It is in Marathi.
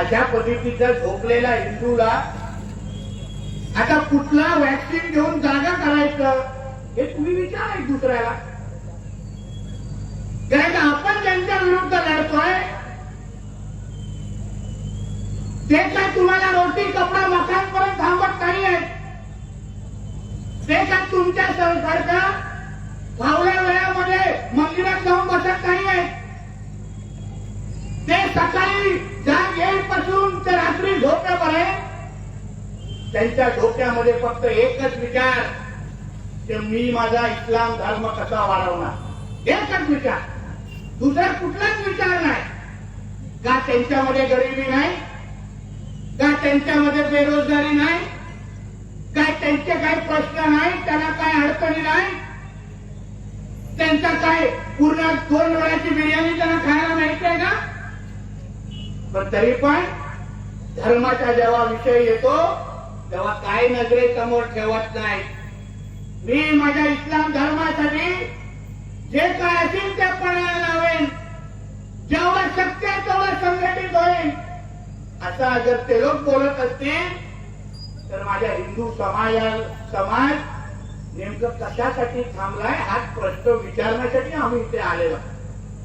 अशा पद्धतीचा झोपलेला हिंदूला आता कुठला व्हॅक्सिन घेऊन जागा करायचं हे तुम्ही विचार एक दुसऱ्याला. कारण आपण त्यांच्या विरुद्ध लढतोय ते काय तुम्हाला रोटी कपडा मकानपर्यंत थांबत नाहीये ते काय तुमच्या सारखा फावल्या वेळामध्ये मंदिरात जाऊन बसत नाहीये ते सकाळी जाग येईपासून ते रात्री झोपेपर्यंत त्यांच्या डोक्यामध्ये फक्त एकच विचार की मी माझा इस्लाम धर्म कसा वाढवणार? एकच विचार. दुसरा कुठलाच विचार नाही. का त्यांच्यामध्ये गरिबी नाही? का त्यांच्यामध्ये बेरोजगारी नाही? काय त्यांचे काही प्रश्न नाही? त्यांना काय अडचणी नाही? त्यांचा काय पूर्ण दोन वेळाची बिर्याणी त्यांना खायला मिळते का? पण तरी पण धर्माचा जेव्हा विषय येतो तेव्हा काय नजरे समोर ठेवत नाही मी माझ्या इस्लाम धर्मासाठी जे काय असेल ते पणाला लावेन. जेव्हा शक्य तेव्हा संघटित होईल असा जर ते लोक बोलत असतील तर माझ्या हिंदू समाजा समाज नेमकं कशासाठी थांबलाय हाच प्रश्न विचारण्यासाठी आम्ही इथे आलेलो